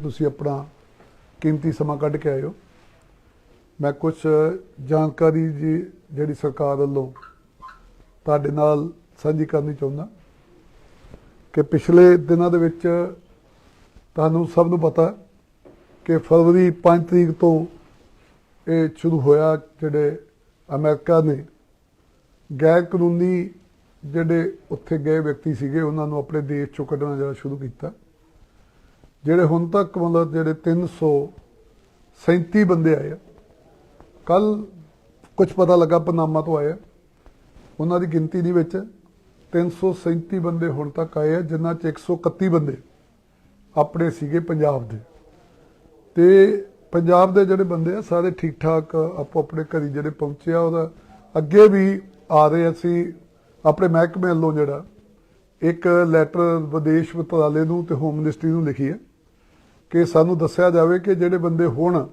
ਤੁਸੀਂ ਆਪਣਾ ਕੀਮਤੀ ਸਮਾਂ ਕੱਢ ਕੇ ਆਏ ਹੋ ਮੈਂ ਕੁਝ ਜਾਣਕਾਰੀ ਜੀ, ਜਿਹੜੀ ਸਰਕਾਰ ਵੱਲੋਂ ਤੁਹਾਡੇ ਨਾਲ ਸਾਂਝੀ ਕਰਨੀ ਚਾਹੁੰਦਾ। ਕਿ ਪਿਛਲੇ ਦਿਨਾਂ ਦੇ ਵਿੱਚ ਤੁਹਾਨੂੰ ਸਭ ਨੂੰ ਪਤਾ ਕਿ ਫਰਵਰੀ 5 ਤਰੀਕ ਤੋਂ ਇਹ ਸ਼ੁਰੂ ਹੋਇਆ, ਜਿਹੜੇ ਅਮਰੀਕਾ ਨੇ ਗੈਰ ਕਾਨੂੰਨੀ ਜਿਹੜੇ ਉੱਥੇ ਗਏ ਵਿਅਕਤੀ ਸੀਗੇ, ਉਹਨਾਂ ਨੂੰ ਆਪਣੇ ਦੇਸ਼ ਚੋਂ ਕੱਢਣਾ ਜਿਹੜਾ ਸ਼ੁਰੂ ਕੀਤਾ। ਜਿਹੜੇ ਹੁਣ ਤੱਕ ਮਤਲਬ ਜਿਹੜੇ 337 ਬੰਦੇ ਆਏ ਆ ਕੱਲ ਕੁਝ ਪਤਾ ਲੱਗਾ ਪਨਾਮਾ ਤੋਂ ਆਏ ਆ। ਉਹਨਾਂ ਦੀ ਗਿਣਤੀ ਦੇ ਵਿੱਚ 337 ਬੰਦੇ ਹੁਣ ਤੱਕ ਆਏ ਆ, ਜਿਨ੍ਹਾਂ ਚ 131 ਬੰਦੇ ਆਪਣੇ ਸੀਗੇ ਪੰਜਾਬ ਦੇ। ਤੇ ਪੰਜਾਬ ਦੇ ਜਿਹੜੇ ਬੰਦੇ ਆ, ਸਾਰੇ ਠੀਕ ਠਾਕ ਆਪੋ ਆਪਣੇ ਘਰੀ ਜਿਹੜੇ ਪਹੁੰਚੇ ਆ, ਉਹਦਾ ਅੱਗੇ ਵੀ ਆ ਰਹੇ ਅਸੀਂ ਆਪਣੇ ਮਹਿਕਮੇ ਵੱਲੋਂ ਜਿਹੜਾ ਇੱਕ ਲੈਟਰ ਵਿਦੇਸ਼ ਮੰਤਰਾਲੇ ਨੂੰ ਤੇ ਹੋਮ ਮਿਨਿਸਟਰੀ ਨੂੰ ਲਿਖੀ ਹੈ। ਕਿ ਸਾਨੂੰ ਦੱਸਿਆ ਜਾਵੇ ਕਿ ਜਿਹੜੇ ਬੰਦੇ ਹੁਣ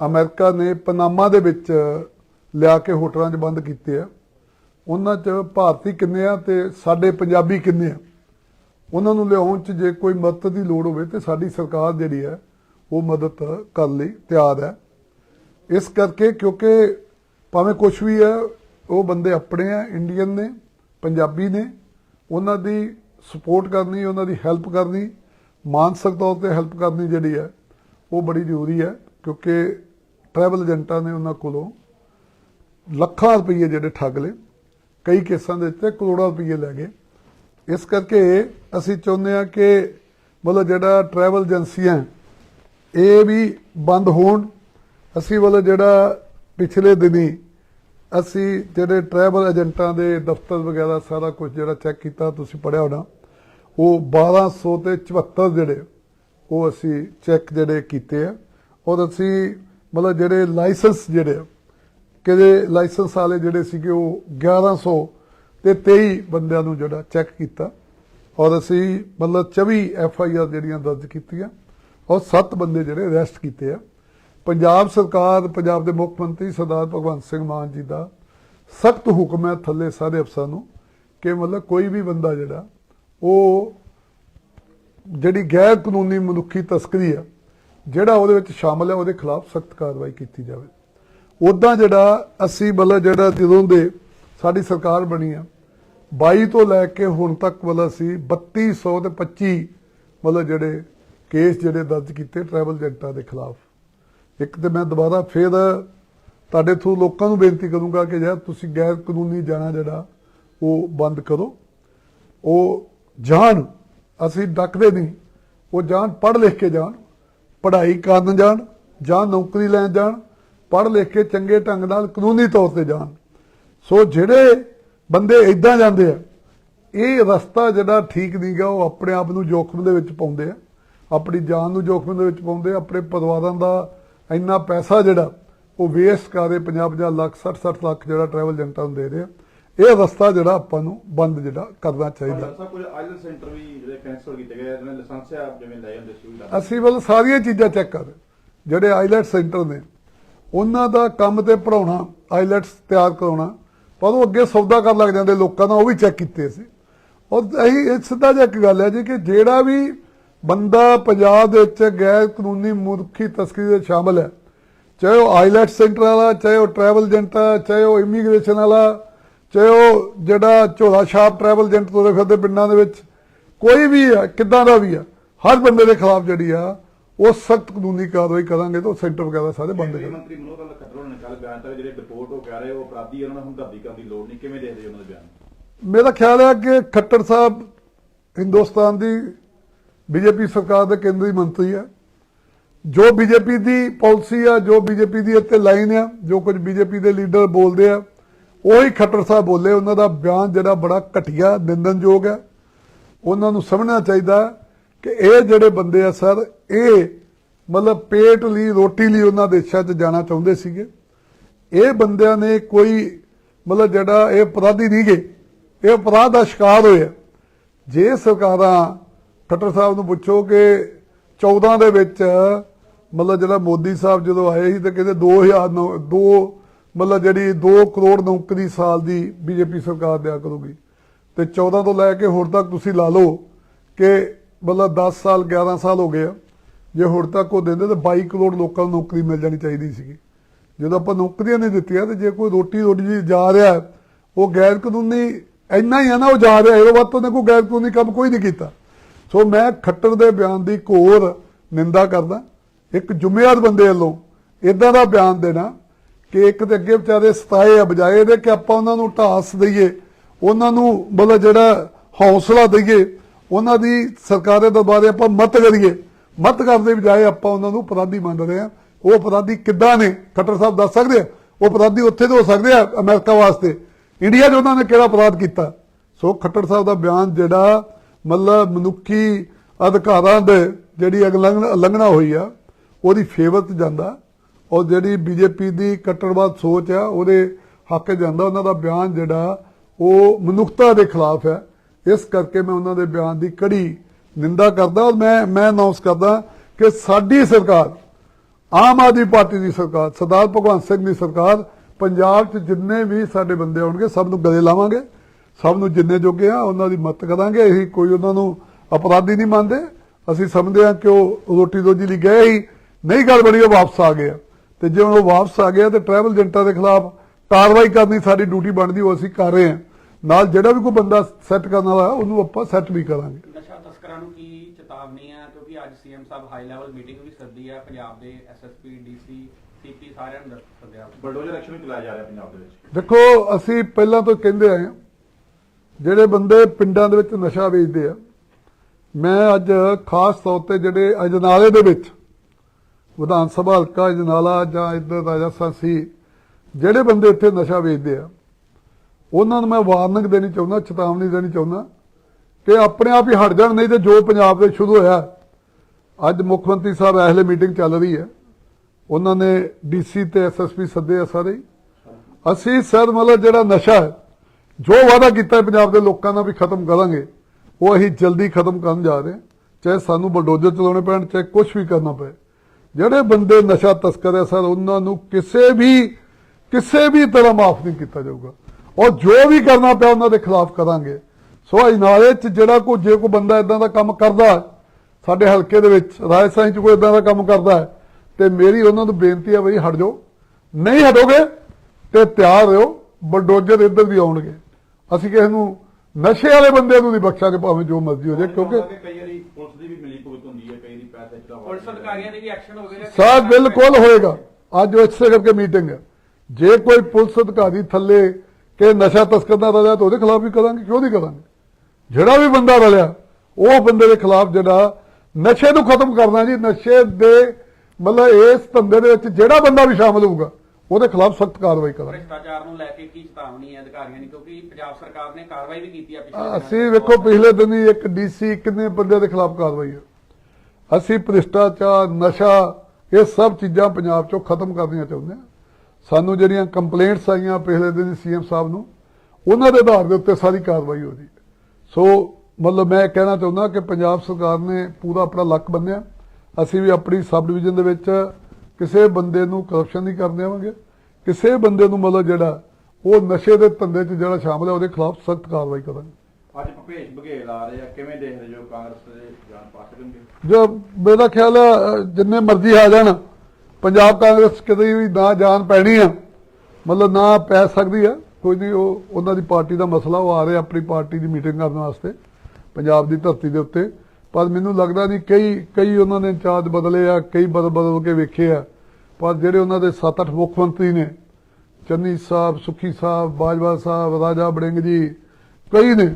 ਅਮਰੀਕਾ ਨੇ ਪਨਾਮਾ ਦੇ ਵਿੱਚ ਲਿਆ ਕੇ ਹੋਟਲਾਂ 'ਚ ਬੰਦ ਕੀਤੇ ਆ, ਉਹਨਾਂ 'ਚ ਭਾਰਤੀ ਕਿੰਨੇ ਆ ਤੇ ਸਾਡੇ ਪੰਜਾਬੀ ਕਿੰਨੇ ਆ? ਉਹਨਾਂ ਨੂੰ ਲਿਆਉਣ 'ਚ ਜੇ ਕੋਈ ਮਦਦ ਦੀ ਲੋੜ ਹੋਵੇ ਤੇ ਸਾਡੀ ਸਰਕਾਰ ਜਿਹੜੀ ਹੈ, ਉਹ ਮਦਦ ਕਰਨ ਲਈ ਤਿਆਰ ਹੈ। ਇਸ ਕਰਕੇ ਕਿਉਂਕਿ ਭਾਵੇਂ ਕੁਝ ਵੀ ਹੈ, ਉਹ ਬੰਦੇ ਆਪਣੇ ਆ, ਇੰਡੀਅਨ ਨੇ, ਪੰਜਾਬੀ ਨੇ, ਉਹਨਾਂ ਦੀ ਸਪੋਰਟ ਕਰਨੀ, ਉਹਨਾਂ ਦੀ ਹੈਲਪ ਕਰਨੀ ਮਾਨਸਿਕ ਤੌਰ ਤੇ ਹੈਲਪ ਕਰਨੀ ਜਿਹੜੀ ਹੈ, ਉਹ ਬੜੀ ਜ਼ਰੂਰੀ ਹੈ, ਕਿਉਂਕਿ ਟਰੈਵਲ ਏਜੰਟਾਂ ਨੇ ਉਹਨਾਂ ਕੋਲੋਂ ਲੱਖਾਂ ਰੁਪਏ ਜਿਹੜੇ ਠੱਗ ਲਏ, ਕਈ ਕੇਸਾਂ ਦੇ ਉੱਤੇ ਕਰੋੜਾਂ ਰੁਪਏ ਲੈ ਗਏ। ਇਸ ਕਰਕੇ ਅਸੀਂ ਚਾਹੁੰਦੇ ਹਾਂ ਕਿ ਮਤਲਬ ਜਿਹੜਾ ਟਰੈਵਲ ਏਜੰਸੀਆਂ ਇਹ ਵੀ ਬੰਦ ਹੋਣ। ਅਸੀਂ ਵੱਲ ਜਿਹੜਾ ਪਿਛਲੇ ਦਿਨੀ ਅਸੀਂ ਜਿਹੜੇ ਟਰੈਵਲ ਏਜੰਟਾਂ ਦੇ ਦਫ਼ਤਰ ਵਗੈਰਾ ਸਾਰਾ ਕੁਝ ਜਿਹੜਾ ਚੈੱਕ ਕੀਤਾ, ਤੁਸੀਂ ਪੜਿਆ ਹੋਣਾ ਉਹ 1200 ਤੇ 74 ਜਿਹੜੇ ਉਹ ਅਸੀਂ ਚੈੱਕ ਜਿਹੜੇ ਕੀਤੇ ਆ ਔਰ ਅਸੀਂ ਮਤਲਬ ਜਿਹੜੇ ਲਾਇਸੈਂਸ ਜਿਹੜੇ ਆ, ਕਿਹਦੇ ਲਾਇਸੈਂਸ ਵਾਲੇ ਜਿਹੜੇ ਸੀਗੇ ਉਹ 1100 ਤੇ 23 ਬੰਦਿਆਂ ਨੂੰ ਜਿਹੜਾ ਚੈੱਕ ਕੀਤਾ ਔਰ ਅਸੀਂ ਮਤਲਬ 24 ਐਫ ਆਈ ਆਰ ਜਿਹੜੀਆਂ ਦਰਜ ਕੀਤੀਆਂ ਔਰ 7 ਬੰਦੇ ਜਿਹੜੇ ਅਰੈਸਟ ਕੀਤੇ ਆ। ਪੰਜਾਬ ਸਰਕਾਰ ਪੰਜਾਬ ਦੇ ਮੁੱਖ ਮੰਤਰੀ ਸਰਦਾਰ ਭਗਵੰਤ ਸਿੰਘ ਮਾਨ ਜੀ ਦਾ ਸਖਤ ਹੁਕਮ ਹੈ ਥੱਲੇ ਸਾਰੇ ਅਫਸਰਾਂ ਨੂੰ ਕਿ ਮਤਲਬ ਕੋਈ ਵੀ ਬੰਦਾ ਜਿਹੜਾ ਉਹ ਜਿਹੜੀ ਗੈਰ ਕਾਨੂੰਨੀ ਮਨੁੱਖੀ ਤਸਕਰੀ ਆ, ਜਿਹੜਾ ਉਹਦੇ ਵਿੱਚ ਸ਼ਾਮਲ ਹੈ ਉਹਦੇ ਖਿਲਾਫ ਸਖਤ ਕਾਰਵਾਈ ਕੀਤੀ ਜਾਵੇ। ਉਦਾਂ ਜਿਹੜਾ ਅਸੀਂ ਮਤਲਬ ਜਿਹੜਾ ਜਦੋਂ ਦੇ ਸਾਡੀ ਸਰਕਾਰ ਬਣੀ ਆ 22 ਤੋਂ ਲੈ ਕੇ ਹੁਣ ਤੱਕ ਮਤਲਬ ਅਸੀਂ 3200 ਤੇ 25 ਮਤਲਬ ਜਿਹੜੇ ਕੇਸ ਜਿਹੜੇ ਦਰਜ ਕੀਤੇ ਟਰੈਵਲ ਏਜੰਟਾਂ ਦੇ ਖਿਲਾਫ। ਇੱਕ ਤੇ ਮੈਂ ਦੁਬਾਰਾ ਫੇਰ ਤੁਹਾਡੇ ਥਰੂ ਲੋਕਾਂ ਨੂੰ ਬੇਨਤੀ ਕਰੂੰਗਾ ਕਿ ਯਾਰ ਤੁਸੀਂ ਗੈਰ ਕਾਨੂੰਨੀ ਜਾਣਾ ਜਿਹੜਾ, ਉਹ ਬੰਦ ਕਰੋ। ਉਹ ਜਾਣ, ਅਸੀਂ ਡੱਕਦੇ ਨਹੀਂ। ਉਹ ਜਾਣ, ਪੜ੍ਹ ਲਿਖ ਕੇ ਜਾਣ। ਪੜ੍ਹਾਈ ਕਰਨ ਜਾਣ, ਜਾਂ ਨੌਕਰੀ ਲੈਣ ਜਾਣ, ਪੜ੍ਹ ਲਿਖ ਕੇ ਚੰਗੇ ਢੰਗ ਨਾਲ ਕਾਨੂੰਨੀ ਤੌਰ ਤੇ ਜਾਣ। ਸੋ ਜਿਹੜੇ ਬੰਦੇ ਇਦਾਂ ਜਾਂਦੇ ਆ, ਇਹ ਰਸਤਾ ਜਿਹੜਾ ਠੀਕ ਨਹੀਂਗਾ ਉਹ ਆਪਣੇ ਆਪ ਨੂੰ ਜੋਖਮ ਦੇ ਵਿੱਚ ਪਾਉਂਦੇ ਆ। ਆਪਣੀ ਜਾਨ ਨੂੰ ਜੋਖਮ ਦੇ ਵਿੱਚ ਪਾਉਂਦੇ ਆ, ਆਪਣੇ ਪਰਿਵਾਰਾਂ ਦਾ ਇੰਨਾ ਪੈਸਾ ਜਿਹੜਾ, ਉਹ ਵੇਸਟ ਕਰ ਰਹੇ 50-50 ਲੱਖ 60-60 ਲੱਖ ਜਿਹੜਾ ਟਰੈਵਲ ਏਜੰਟਾਂ ਨੂੰ ਦੇ ਰਹੇ ਆ। ਇਹ ਰਸਤਾ ਜਿਹੜਾ ਆਪਾਂ ਨੂੰ ਬੰਦ ਜਿਹੜਾ ਕਰਨਾ ਚਾਹੀਦਾ। ਡਾਕਟਰ ਸਾਹਿਬ ਕੁਝ ਆਈਲੈਂਡ ਸੈਂਟਰ ਵੀ ਜਿਹੜੇ ਕੈਂਸਲ ਕੀਤੇ ਗਏ ਇਹਨਾਂ ਨੇ ਲਾਇਸੈਂਸ ਆ ਜਿਵੇਂ ਲੈ ਜਾਂਦੇ ਸੀ ਅਸੀਂ ਵੱਲ ਸਾਰੀਆਂ ਚੀਜ਼ਾਂ ਚੈੱਕ ਕਰ ਜਿਹੜੇ ਆਈਲੈਟ ਸੈਂਟਰ ਨੇ ਉਹਨਾਂ ਦਾ ਕੰਮ ਤੇ ਪੜਾਉਣਾ ਆਈਲੈਟਸ ਤਿਆਰ ਕਰਾਉਣਾ ਪਰ ਉਹ ਅੱਗੇ ਸੌਦਾ ਕਰਨ ਲੱਗ ਜਾਂਦੇ ਲੋਕਾਂ ਦਾ ਉਹ ਵੀ ਚੈੱਕ ਕੀਤੇ ਸੀ। ਔਰ ਅਸੀਂ ਇਹ ਸਿੱਧਾ ਜਿਹਾ ਇੱਕ ਗੱਲ ਹੈ ਜੀ ਕਿ ਜਿਹੜਾ ਵੀ ਬੰਦਾ ਪੰਜਾਬ ਦੇ ਵਿੱਚ ਗੈਰ ਕਾਨੂੰਨੀ ਮੁਰਖੀ ਤਸਕਰੀ ਦੇ ਸ਼ਾਮਲ ਹੈ ਚਾਹੇ ਉਹ ਆਈਲੈਟ ਸੈਂਟਰ ਵਾਲਾ ਚਾਹੇ ਉਹ ਟਰੈਵਲ ਏਜੰਟ ਆ ਚਾਹੇ ਉਹ ਇਮੀਗ੍ਰੇਸ਼ਨ ਵਾਲਾ ਚਾਹੇ ਉਹ ਜਿਹੜਾ ਝੋਲਾ ਛਾਪ ਟਰੈਵਲ ਏਜੰਟ ਤੁਰੇ ਫਿਰਦੇ ਪਿੰਡਾਂ ਦੇ ਵਿੱਚ ਕੋਈ ਵੀ ਆ ਕਿੱਦਾਂ ਦਾ ਵੀ ਆ ਹਰ ਬੰਦੇ ਦੇ ਖਿਲਾਫ ਜਿਹੜੀ ਆ ਉਹ ਸਖਤ ਕਾਨੂੰਨੀ ਕਾਰਵਾਈ ਕਰਾਂਗੇ ਤਾਂ ਸੈਂਟਰ ਵਗੈਰਾ ਸਾਰੇ ਬੰਦ ਕਰਾਂਗੇ। ਮੰਤਰੀ ਮਨੋਹਰ ਲਾਲ ਖੱਟਰ ਨੇ ਕੱਲ ਬਿਆਨ ਦਿੱਤਾ ਜਿਹੜੇ ਡਿਪੋਰਟ ਹੋ ਕਹਿ ਰਹੇ ਉਹ ਅਪਰਾਧੀ ਉਹਨਾਂ ਨੂੰ ਹਮਦਰਦੀ ਕਰਨ ਦੀ ਲੋੜ ਨਹੀਂ। ਕਿਵੇਂ ਦੇਖਦੇ ਉਹਨਾਂ ਦੇ ਬਿਆਨ? ਮੇਰਾ ਖਿਆਲ ਹੈ ਕਿ ਖੱਟਰ ਸਾਹਿਬ ਹਿੰਦੁਸਤਾਨ ਦੀ ਬੀਜੇਪੀ ਸਰਕਾਰ ਦੇ ਕੇਂਦਰੀ ਮੰਤਰੀ ਆ। ਜੋ ਬੀਜੇਪੀ ਦੀ ਪਾਲਿਸੀ ਆ ਜੋ ਬੀਜੇਪੀ ਦੀ ਇੱਥੇ ਲਾਈਨ ਆ ਜੋ ਕੁਝ ਬੀਜੇਪੀ ਦੇ ਲੀਡਰ ਬੋਲਦੇ ਆ ਉਹੀ ਖੱਟਰ ਸਾਹਿਬ ਬੋਲੇ, ਉਹਨਾਂ ਦਾ ਬਿਆਨ ਜਿਹੜਾ ਬੜਾ ਘਟੀਆ ਨਿੰਦਨਯੋਗ ਹੈ। ਉਹਨਾਂ ਨੂੰ ਸਮਝਣਾ ਚਾਹੀਦਾ ਕਿ ਇਹ ਜਿਹੜੇ ਬੰਦੇ ਆ ਸਰ, ਇਹ ਮਤਲਬ ਪੇਟ ਲਈ, ਰੋਟੀ ਲਈ ਉਹਨਾਂ ਦੇਸ਼ਾਂ 'ਚ ਜਾਣਾ ਚਾਹੁੰਦੇ ਸੀਗੇ। ਇਹ ਬੰਦਿਆਂ ਨੇ ਕੋਈ ਮਤਲਬ ਜਿਹੜਾ ਇਹ ਅਪਰਾਧੀ ਨਹੀਂ ਗਏ। ਇਹ ਅਪਰਾਧ ਦਾ ਸ਼ਿਕਾਰ ਹੋਏ ਜੇ ਸਰਕਾਰਾਂ ਖੱਟਰ ਸਾਹਿਬ ਨੂੰ ਪੁੱਛੋ ਕਿ 14 ਦੇ ਵਿੱਚ ਮਤਲਬ ਜਿਹੜਾ ਮੋਦੀ ਸਾਹਿਬ ਜਦੋਂ ਆਏ ਸੀ ਤਾਂ ਕਹਿੰਦੇ 2000 ਨੌ- ਦੋ ਮਤਲਬ ਜਿਹੜੀ 2 ਕਰੋੜ ਨੌਕਰੀ ਸਾਲ ਦੀ ਬੀਜੇਪੀ ਸਰਕਾਰ ਦਿਆ ਕਰੂਗੀ। ਤੇ 14 ਤੋਂ ਲੈ ਕੇ ਹੁਣ ਤੱਕ ਤੁਸੀਂ ਲਾ ਲਓ ਕਿ ਮਤਲਬ 10 ਸਾਲ 11 ਸਾਲ ਹੋ ਗਏ ਆ। ਜੇ ਹੁਣ ਤੱਕ ਉਹ ਦਿੰਦੇ ਤਾਂ 22 ਕਰੋੜ ਲੋਕਾਂ ਨੂੰ ਨੌਕਰੀ ਮਿਲ ਜਾਣੀ ਚਾਹੀਦੀ ਸੀਗੀ। ਜਦੋਂ ਆਪਾਂ ਨੌਕਰੀਆਂ ਨਹੀਂ ਦਿੱਤੀਆਂ ਤੇ ਜੇ ਕੋਈ ਰੋਟੀ ਰੋਟੀ ਜੀ ਜਾ ਰਿਹਾ, ਉਹ ਗੈਰ ਕਾਨੂੰਨੀ ਇੰਨਾ ਹੀ ਆ ਨਾ ਉਹ ਜਾ ਰਿਹਾ, ਇਹਦੇ ਵੱਧ ਤੋਂ ਉਹਨੇ ਕੋਈ ਗੈਰ ਕਾਨੂੰਨੀ ਕੰਮ ਕੋਈ ਨਹੀਂ ਕੀਤਾ। ਸੋ ਮੈਂ ਖੱਟਰ ਦੇ ਬਿਆਨ ਦੀ ਘੋਰ ਨਿੰਦਾ ਕਰਦਾ। ਇੱਕ ਜ਼ਿੰਮੇਵਾਰ ਬੰਦੇ ਵੱਲੋਂ ਇਦਾਂ ਦਾ ਬਿਆਨ ਦੇਣਾ ਕਿ ਇੱਕ ਤੇ ਅੱਗੇ ਵਿਚਾਰੇ ਸਤਾਏ ਆ ਬਜਾਏ ਇਹਦੇ ਕਿ ਆਪਾਂ ਉਹਨਾਂ ਨੂੰ ਢਾਸ ਦਈਏ, ਉਹਨਾਂ ਨੂੰ ਮਤਲਬ ਜਿਹੜਾ ਹੌਸਲਾ ਦਈਏ, ਉਹਨਾਂ ਦੀ ਸਰਕਾਰ ਦੇ ਦਰਬਾਰੇ ਆਪਾਂ ਮਤ ਕਰੀਏ। ਮਤ ਕਰਦੇ ਬਜਾਏ ਆਪਾਂ ਉਹਨਾਂ ਨੂੰ ਅਪਰਾਧੀ ਮੰਨ ਰਹੇ ਆ। ਉਹ ਅਪਰਾਧੀ ਕਿੱਦਾਂ ਨੇ? ਖੱਟਰ ਸਾਹਿਬ ਦੱਸ ਸਕਦੇ ਆ? ਉਹ ਅਪਰਾਧੀ ਉੱਥੇ ਦੇ ਹੋ ਸਕਦੇ ਆ ਅਮਰੀਕਾ ਵਾਸਤੇ? ਇੰਡੀਆ 'ਚ ਉਹਨਾਂ ਨੇ ਕਿਹੜਾ ਅਪਰਾਧ ਕੀਤਾ? ਸੋ ਖੱਟਰ ਸਾਹਿਬ ਦਾ ਬਿਆਨ ਜਿਹੜਾ ਮਤਲਬ ਮਨੁੱਖੀ ਅਧਿਕਾਰਾਂ ਦੇ ਜਿਹੜੀ ਉਲੰਘਣਾ ਉਲੰਘਣਾ ਹੋਈ ਆ, ਉਹਦੀ ਫੇਵਰ 'ਚ ਜਾਂਦਾ। ਔਰ ਜਿਹੜੀ ਬੀਜੇਪੀ ਦੀ ਕੱਟੜਵਾਦ ਸੋਚ ਆ, ਉਹਦੇ ਹੱਕ ਜਾਂਦਾ। ਉਹਨਾਂ ਦਾ ਬਿਆਨ ਜਿਹੜਾ, ਉਹ ਮਨੁੱਖਤਾ ਦੇ ਖਿਲਾਫ ਹੈ। ਇਸ ਕਰਕੇ ਮੈਂ ਉਹਨਾਂ ਦੇ ਬਿਆਨ ਦੀ ਕੜੀ ਨਿੰਦਾ ਕਰਦਾ ਔਰ ਮੈਂ ਮੈਂ ਅਨਾਉਂਸ ਕਰਦਾ ਕਿ ਸਾਡੀ ਸਰਕਾਰ, ਆਮ ਆਦਮੀ ਪਾਰਟੀ ਦੀ ਸਰਕਾਰ, ਸਰਦਾਰ ਭਗਵੰਤ ਸਿੰਘ ਦੀ ਸਰਕਾਰ, ਪੰਜਾਬ 'ਚ ਜਿੰਨੇ ਵੀ ਸਾਡੇ ਬੰਦੇ ਆਉਣਗੇ, ਸਭ ਨੂੰ ਗਲੇ ਲਾਵਾਂਗੇ। ਸਭ ਨੂੰ ਜਿੰਨੇ ਜੋਗੇ ਆ, ਉਹਨਾਂ ਦੀ ਮਦਦ ਕਰਾਂਗੇ। ਅਸੀਂ ਕੋਈ ਉਹਨਾਂ ਨੂੰ ਅਪਰਾਧੀ ਨਹੀਂ ਮੰਨਦੇ। ਅਸੀਂ ਸਮਝਦੇ ਹਾਂ ਕਿ ਉਹ ਰੋਟੀ ਰੋਜੀ ਲਈ ਗਏ ਹੀ ਨਹੀਂ, ਗੱਲ ਬਣੀ ਉਹ ਵਾਪਸ ਆ ਗਏ ਤੇ ਜੇ ਉਹ ਵਾਪਸ ਆ ਗਿਆ ਤੇ ਟਰੈਵਲ ਏਜੰਟਾਂ ਦੇ ਖਿਲਾਫ ਕਾਰਵਾਈ ਕਰਨੀ ਸਾਡੀ ਡਿਊਟੀ ਬਣਦੀ ਉਹ ਅਸੀਂ ਕਰ ਰਹੇ ਹਾਂ। ਨਾਲ ਜਿਹੜਾ ਵੀ ਕੋਈ ਬੰਦਾ ਸੈੱਟ ਕਰਨ ਵਾਲਾ ਉਹਨੂੰ ਆਪਾਂ ਸੈੱਟ ਵੀ ਕਰਾਂਗੇ। ਨਸ਼ਾ ਤਸਕਰਾਂ ਨੂੰ ਕੀ ਚੇਤਾਵਨੀ ਹੈ? ਕਿਉਂਕਿ ਅੱਜ ਸੀਐਮ ਸਾਹਿਬ ਹਾਈ ਲੈਵਲ ਮੀਟਿੰਗ ਵੀ ਸੱਦੀ ਹੈ ਪੰਜਾਬ ਦੇ ਐਸਐਸਪੀ ਡੀਸੀ ਸੀਪੀ ਸਾਰਿਆਂ ਨੂੰ ਸੱਦਿਆ ਬਲਡੋਜ਼ਰ ਐਕਸ਼ਨ ਵੀ ਚਲਾਇਆ ਜਾ ਰਿਹਾ ਪੰਜਾਬ ਦੇ ਵਿੱਚ। ਦੇਖੋ ਅਸੀਂ ਪਹਿਲਾਂ ਤੋਂ ਕਹਿੰਦੇ ਆਏ ਹਾਂ ਜਿਹੜੇ ਬੰਦੇ ਪਿੰਡਾਂ ਦੇ ਵਿੱਚ ਨਸ਼ਾ ਵੇਚਦੇ ਆ ਮੈਂ ਅੱਜ ਖਾਸ ਤੌਰ ਤੇ ਜਿਹੜੇ ਅਜਨਾਲੇ ਦੇ ਵਿੱਚ ਵਿਧਾਨ ਸਭਾ ਹਲਕਾ ਅਜਨਾਲਾ ਜਾਂ ਇੱਧਰ ਰਾਜਸਥਾਨ ਸੀ ਜਿਹੜੇ ਬੰਦੇ ਇੱਥੇ ਨਸ਼ਾ ਵੇਚਦੇ ਆ, ਉਹਨਾਂ ਨੂੰ ਮੈਂ ਵਾਰਨਿੰਗ ਦੇਣੀ ਚਾਹੁੰਦਾ, ਚੇਤਾਵਨੀ ਦੇਣੀ ਚਾਹੁੰਦਾ ਕਿ ਆਪਣੇ ਆਪ ਹੀ ਹਟ ਜਾਣ, ਨਹੀਂ ਤੇ ਜੋ ਪੰਜਾਬ ਦੇ ਸ਼ੁਰੂ ਹੋਇਆ, ਅੱਜ ਮੁੱਖ ਮੰਤਰੀ ਸਾਹਿਬ ਐਹਲੇ ਮੀਟਿੰਗ ਚੱਲ ਰਹੀ ਹੈ, ਉਹਨਾਂ ਨੇ ਡੀਸੀ ਤੇ ਐਸਐਸਪੀ ਸੱਦੇ ਆ ਸਾਰੇ ਹੀ। ਅਸੀਂ ਸਰ ਮਤਲਬ ਜਿਹੜਾ ਨਸ਼ਾ ਜੋ ਵਾਅਦਾ ਕੀਤਾ ਪੰਜਾਬ ਦੇ ਲੋਕਾਂ ਨਾਲ ਵੀ ਖਤਮ ਕਰਾਂਗੇ, ਉਹ ਅਸੀਂ ਜਲਦੀ ਖਤਮ ਕਰਨ ਜਾ ਰਹੇ ਹਾਂ, ਚਾਹੇ ਸਾਨੂੰ ਬਲਡੋਜ਼ਰ ਚਲਾਉਣੇ ਪੈਣ, ਚਾਹੇ ਕੁਝ ਵੀ ਕਰਨਾ ਪਏ ਜਿਹੜੇ ਬੰਦੇ ਨਸ਼ਾ ਤਸਕਰ ਹੈ ਸਰ, ਉਹਨਾਂ ਨੂੰ ਕਿਸੇ ਵੀ ਕਿਸੇ ਵੀ ਤਰ੍ਹਾਂ ਮਾਫ ਨਹੀਂ ਕੀਤਾ ਜਾਊਗਾ। ਔਰ ਜੋ ਵੀ ਕਰਨਾ ਪਿਆ ਉਹਨਾਂ ਦੇ ਖਿਲਾਫ ਕਰਾਂਗੇ। ਸੋ ਅਜਨਾਲੇ ਚ ਜਿਹੜਾ ਕੋਈ, ਜੇ ਕੋਈ ਬੰਦਾ ਇਦਾਂ ਦਾ ਕੰਮ ਕਰਦਾ ਸਾਡੇ ਹਲਕੇ ਦੇ ਵਿੱਚ, ਰਾਜਸਥਾਨ ਚ ਕੋਈ ਇਦਾਂ ਦਾ ਕੰਮ ਕਰਦਾ ਤੇ ਮੇਰੀ ਉਹਨਾਂ ਨੂੰ ਬੇਨਤੀ ਹੈ ਬਈ ਹਟ ਜਾਓ। ਨਹੀਂ ਹਟੋਗੇ, ਤੇ ਤਿਆਰ ਰਹੋ, ਬਲਡੋਜ਼ਰ ਇੱਧਰ ਵੀ ਆਉਣਗੇ। ਅਸੀਂ ਕਿਸੇ ਨੂੰ ਨਸ਼ੇ ਵਾਲੇ ਬੰਦੇ ਨੂੰ ਨਹੀਂ ਬਖਸ਼ਾਂਗੇ, ਭਾਵੇਂ ਜੋ ਮਰਜ਼ੀ ਹੋ ਜਾਏ, ਕਿਉਂਕਿ ਕਈ ਵਾਰੀ ਪੁਲਿਸ ਦੀ ਵੀ ਮਿਲੀ ਭੁਗਤ ਪੁਲਿਸ ਅਧਿਕਾਰੀਆਂ ਦੇ ਵੀ ਐਕਸ਼ਨ ਹੋਵੇਗਾ ਸਾਹ ਬਿਲਕੁਲ ਹੋਏਗਾ। ਅੱਜ ਉਹ ਇਸੇ ਕਰਕੇ ਮੀਟਿੰਗ ਹੈ। ਜੇ ਕੋਈ ਪੁਲਿਸ ਅਧਿਕਾਰੀ ਥੱਲੇ ਕਿ ਨਸ਼ਾ ਤਸਕਰ ਦਾ ਰਲਿਆ ਤਾਂ ਉਹਦੇ ਖਿਲਾਫ ਵੀ ਕਰਾਂਗੇ ਕਿਉਂ ਨਹੀਂ ਕਰਾਂਗੇ? ਜਿਹੜਾ ਵੀ ਬੰਦਾ ਰਲਿਆ ਉਹ ਬੰਦੇ ਦੇ ਖਿਲਾਫ ਜਿਹੜਾ ਨਸ਼ੇ ਨੂੰ ਖਤਮ ਕਰਨਾ ਜੀ ਨਸ਼ੇ ਦੇ ਮਤਲਬ ਇਸ ਧੰਦੇ ਦੇ ਵਿੱਚ ਜਿਹੜਾ ਬੰਦਾ ਵੀ ਸ਼ਾਮਲ ਹੋਊਗਾ ਉਹਦੇ ਖਿਲਾਫ ਸਖਤ ਕਾਰਵਾਈ ਕਰਾਂਗੇ। ਭ੍ਰਿਸ਼ਟਾਚਾਰ ਨੂੰ ਲੈ ਕੇ ਕੀ ਚੇਤਾਵਨੀ ਹੈ ਅਧਿਕਾਰੀਆਂ ਦੀ? ਕਿਉਂਕਿ ਪੰਜਾਬ ਸਰਕਾਰ ਨੇ ਕਾਰਵਾਈ ਵੀ ਕੀਤੀ ਹੈ ਪਿਛਲੇ। ਅਸੀਂ ਵੇਖੋ ਪਿਛਲੇ ਦਿਨ ਹੀ ਇੱਕ ਡੀਸੀ ਕਿੰਨੇ ਬੰਦੇ ਦੇ ਖਿਲਾਫ ਕਾਰਵਾਈ ਹੈ। ਅਸੀਂ ਭ੍ਰਿਸ਼ਟਾਚਾਰ, ਨਸ਼ਾ, ਇਹ ਸਭ ਚੀਜ਼ਾਂ ਪੰਜਾਬ ਚੋਂ ਖਤਮ ਕਰਨੀਆਂ ਚਾਹੁੰਦੇ ਹਾਂ। ਸਾਨੂੰ ਜਿਹੜੀਆਂ ਕੰਪਲੇਂਟਸ ਆਈਆਂ ਪਿਛਲੇ ਦਿਨ ਸੀਐਮ ਸਾਹਿਬ ਨੂੰ, ਉਹਨਾਂ ਦੇ ਆਧਾਰ ਦੇ ਉੱਤੇ ਸਾਰੀ ਕਾਰਵਾਈ ਹੋ ਰਹੀ ਹੈ। ਸੋ ਮਤਲਬ ਮੈਂ ਕਹਿਣਾ ਚਾਹੁੰਦਾ ਕਿ ਪੰਜਾਬ ਸਰਕਾਰ ਨੇ ਪੂਰਾ ਆਪਣਾ ਲੱਕ ਬੰਨਿਆ। ਅਸੀਂ ਵੀ ਆਪਣੀ ਸਬ ਡਿਵੀਜ਼ਨ ਦੇ ਵਿੱਚ ਕਿਸੇ ਬੰਦੇ ਨੂੰ ਕਰਪਸ਼ਨ ਨਹੀਂ ਕਰਨ ਦੇਵਾਂਗੇ। ਕਿਸੇ ਬੰਦੇ ਨੂੰ ਮਤਲਬ ਜਿਹੜਾ ਉਹ ਨਸ਼ੇ ਦੇ ਧੰਦੇ 'ਚ ਜਿਹੜਾ ਸ਼ਾਮਲ ਹੈ, ਉਹਦੇ ਖਿਲਾਫ ਸਖਤ ਕਾਰਵਾਈ ਕਰਾਂਗੇ। ਅੱਜ ਭਪੇਸ਼ ਬਘੇਲ ਆ ਰਹੇ ਆ, ਕਿਵੇਂ ਦੇਖਦੇ ਜੋ ਕਾਂਗਰਸ ਦੇ ਜਾਨ ਪਾ ਸਕਣਗੇ ਜੋ ਮੇਰਾ ਖਿਆਲ ਹੈ ਜਿੰਨੇ ਮਰਜ਼ੀ ਆ ਜਾਣ, ਪੰਜਾਬ ਕਾਂਗਰਸ ਕਦੇ ਵੀ ਨਾ ਜਾਣ ਪੈਣੀ ਆ, ਮਤਲਬ ਨਾ ਪੈ ਸਕਦੀ ਆ, ਕੋਈ ਨਹੀਂ, ਉਹ ਉਹਨਾਂ ਦੀ ਪਾਰਟੀ ਦਾ ਮਸਲਾ, ਉਹ ਆ ਰਹੇ ਆਪਣੀ ਪਾਰਟੀ ਦੀ ਮੀਟਿੰਗ ਕਰਨ ਵਾਸਤੇ, ਪੰਜਾਬ ਦੀ ਧਰਤੀ ਦੇ ਉੱਤੇ, ਪਰ ਮੈਨੂੰ ਲੱਗਦਾ ਨਹੀਂ ਕਈ ਕਈ ਉਹਨਾਂ ਨੇ ਇੰਚਾਰਜ ਬਦਲੇ ਆ, ਕਈ ਬਦਲ ਬਦਲ ਕੇ ਵੇਖੇ ਆ, ਪਰ ਜਿਹੜੇ ਉਹਨਾਂ ਦੇ 7-8 ਮੁੱਖ ਮੰਤਰੀ ਨੇ, ਚੰਨੀ ਸਾਹਿਬ, ਸੁਖੀ ਸਾਹਿਬ, ਬਾਜਵਾ ਸਾਹਿਬ, ਰਾਜਾ ਬੜਿੰਗ ਜੀ, ਕਈ ਨੇ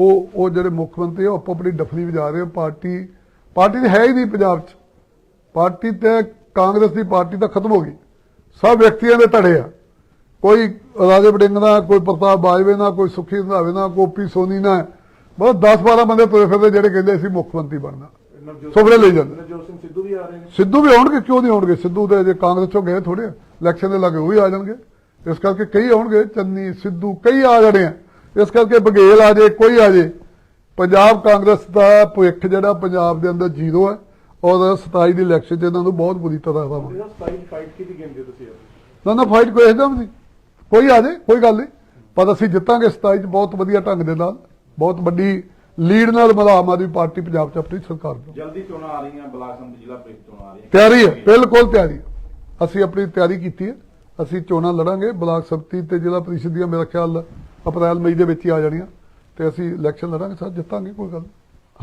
ਉਹ ਉਹ ਜਿਹੜੇ ਮੁੱਖ ਮੰਤਰੀ ਆ ਉਹ ਆਪੋ ਆਪਣੀ ਡਫਲੀ ਵਜਾ ਰਹੇ ਪਾਰਟੀ ਪਾਰਟੀ ਤਾਂ ਹੈ ਹੀ ਨਹੀਂ ਪੰਜਾਬ 'ਚ। ਪਾਰਟੀ ਤੇ ਕਾਂਗਰਸ ਦੀ ਪਾਰਟੀ ਤਾਂ ਖਤਮ ਹੋ ਗਈ। ਸਭ ਵਿਅਕਤੀਆਂ ਦੇ ਧੜੇ ਆ। ਕੋਈ ਰਾਜੇ ਬੜਿੰਗ ਦਾ ਕੋਈ ਪ੍ਰਤਾਪ ਬਾਜਵੇ ਨਾ ਕੋਈ ਸੁਖੀ ਰੰਧਾਵੇ ਨਾ ਗੋਪੀ ਸੋਨੀ ਨਾ ਬਸ 10 12 ਬੰਦੇ ਤੁਰੇ ਫਿਰਦੇ ਜਿਹੜੇ ਕਹਿੰਦੇ ਅਸੀਂ ਮੁੱਖ ਮੰਤਰੀ ਬਣਨਾ। ਸੁਪਨੇ ਲਈ ਜਾਂਦੇ। ਨਵਜੋਤ ਸਿੰਘ ਸਿੱਧੂ ਵੀ ਆ ਰਹੇ ਨੇ। ਸਿੱਧੂ ਵੀ ਆਉਣਗੇ ਕਿਉਂ ਨਹੀਂ ਆਉਣਗੇ? ਸਿੱਧੂ ਦੇ ਜੇ ਕਾਂਗਰਸ ਚੋਂ ਗਏ ਥੋੜੇ ਇਲੈਕਸ਼ਨ ਦੇ ਲੱਗੇ ਉਹ ਵੀ ਆ ਜਾਣਗੇ। ਇਸ ਕਰਕੇ ਕਈ ਆਉਣਗੇ ਚੰਨੀ ਸਿੱਧੂ ਕਈ ਆ ਜਾਣੇ ਆ। ਇਸ ਕਰਕੇ ਬਗੇਲ ਆ ਜੇ ਕੋਈ ਆ ਜੇ। ਪੰਜਾਬ ਕਾਂਗਰਸ ਦਾ ਭਵਿੱਖ ਜਿਹੜਾ ਪੰਜਾਬ ਦੇ ਅੰਦਰ ਜ਼ੀਰੋ ਹੈ ਔਰ 27 ਦੀ ਇਲੈਕਸ਼ਨ 'ਚ ਇਹਨਾਂ ਨੂੰ ਬਹੁਤ ਬੁਰੀ ਤਰ੍ਹਾਂ ਦਾ ਹੋਣਾ ਨਾ ਨਾ ਫਾਈਟ ਕੋਈ ਇਸਦਮ ਨਹੀਂ। ਕੋਈ ਆ ਜੇ ਕੋਈ ਗੱਲ ਨਹੀਂ। ਪਰ ਅਸੀਂ ਜਿੱਤਾਂਗੇ 27 'ਚ ਬਹੁਤ ਵਧੀਆ ਢੰਗ ਦੇ ਨਾਲ। ਬਹੁਤ ਵੱਡੀ ਲੀਡ ਨਾਲ ਮਤਲਬ ਆਮ ਆਦਮੀ ਪਾਰਟੀ ਪੰਜਾਬ 'ਚ ਆਪਣੀ ਸਰਕਾਰ ਜਲਦੀ ਚੋਣਾਂ ਆ ਰਹੀਆਂ ਬਲਾਕਸਮ ਜ਼ਿਲ੍ਹਾ ਪ੍ਰੀਤ ਚੋਣਾਂ ਆ ਰਹੀਆਂ। ਤਿਆਰੀ ਹੈ ਬਿਲਕੁਲ ਤਿਆਰੀ ਅਸੀਂ ਆਪਣੀ ਤਿਆਰੀ ਕੀਤੀ ਹੈ। ਅਸੀਂ ਚੋਣਾਂ ਲੜਾਂਗੇ। ਬਲਾਕ ਸੰਮਤੀ ਤੇ ਜ਼ਿਲ੍ਹਾ ਪ੍ਰੀਸ਼ਦ ਦੀਆਂ ਮੇਰਾ ਖਿਆਲ ਅਪ੍ਰੈਲ ਮਈ ਦੇ ਵਿੱਚ ਹੀ ਆ ਜਾਣੀਆਂ ਤੇ ਅਸੀਂ ਇਲੈਕਸ਼ਨ ਲੜਾਂਗੇ, ਸਰ ਜਿੱਤਾਂਗੇ, ਕੋਈ ਗੱਲ ਨਹੀਂ